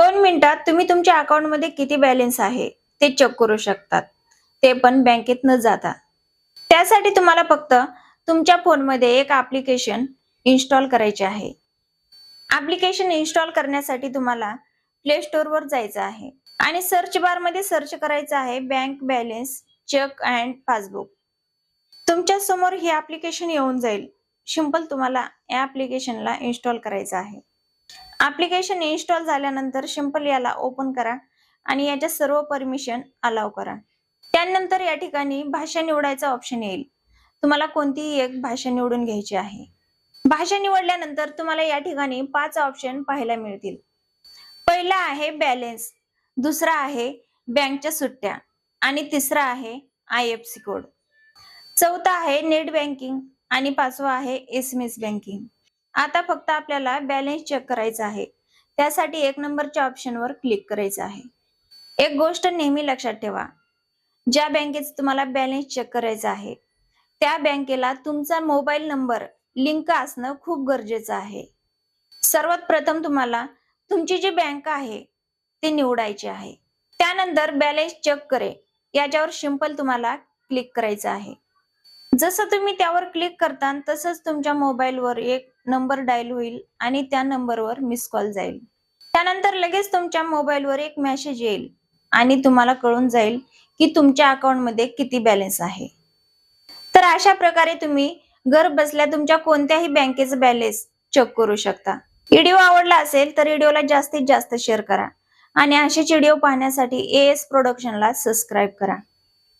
दोन मिनिटात तुम्ही तुमच्या अकाउंटमध्ये किती बॅलन्स आहे ते चेक करू शकतात. ते पण बँकेत न जाता. त्यासाठी तुम्हाला फक्त तुमच्या फोनमध्ये एक ॲप्लिकेशन इन्स्टॉल करायचे आहे. ॲप्लिकेशन इन्स्टॉल करण्यासाठी तुम्हाला प्ले स्टोअरवर जायचं आहे आणि सर्च बारमध्ये सर्च करायचं आहे bank balance check and passbook तुमच्यासमोर हे ॲप्लिकेशन येऊन जाईल. सिंपल तुम्हाला या ॲप्लिकेशनला इन्स्टॉल करायचं आहे. ऍप्लिकेशन इन्स्टॉल झाल्यानंतर सिंपल याला ओपन करा आणि याच्या सर्व परमिशन अलाव करा. त्यानंतर या ठिकाणी भाषा निवडायचा ऑप्शन येईल. तुम्हाला कोणतीही एक भाषा निवडून घ्यायची आहे. भाषा निवडल्यानंतर तुम्हाला या ठिकाणी पाच ऑप्शन पाहायला मिळतील. पहिला आहे बॅलेन्स दुसरा आहे बँकच्या सुट्ट्या आणि तिसरा आहे आय एफ सी कोड चौथा आहे नेट बँकिंग आणि पाचवा आहे एस एम एस बँकिंग आता फक्त आपल्याला बॅलन्स चेक करायचा आहे. त्यासाठी एक नंबरच्या ऑप्शनवर क्लिक करायचं आहे. एक गोष्ट नेहमी लक्षात ठेवा. ज्या बँकेचं तुम्हाला बॅलन्स चेक करायचा आहे त्या बँकेला तुमचा मोबाईल नंबर लिंक असणं खूप गरजेचं आहे. सर्वात प्रथम तुम्हाला तुमची जी बँक आहे ती निवडायची आहे. त्यानंतर बॅलन्स चेक करे. याच्यावर सिंपल तुम्हाला क्लिक करायचं आहे. जसं तुम्ही त्यावर क्लिक करता तसंच तुमच्या मोबाईलवर एक नंबर डायल होईल आणि त्या नंबरवर मिस कॉल जाईल. त्यानंतर लगेच तुमच्या मोबाईलवर एक मेसेज येईल आणि तुम्हाला कळून जाईल की तुमच्या अकाउंटमध्ये किती बॅलन्स आहे. तर अशा प्रकारे तुम्ही घर बसल्या तुमच्या कोणत्याही बँकेचं बॅलन्स चेक करू शकता. व्हिडिओ आवडला असेल तर व्हिडिओला जास्तीत जास्त शेअर करा आणि असेच व्हिडिओ पाहण्यासाठी ए एस प्रोडक्शनला सबस्क्राईब करा.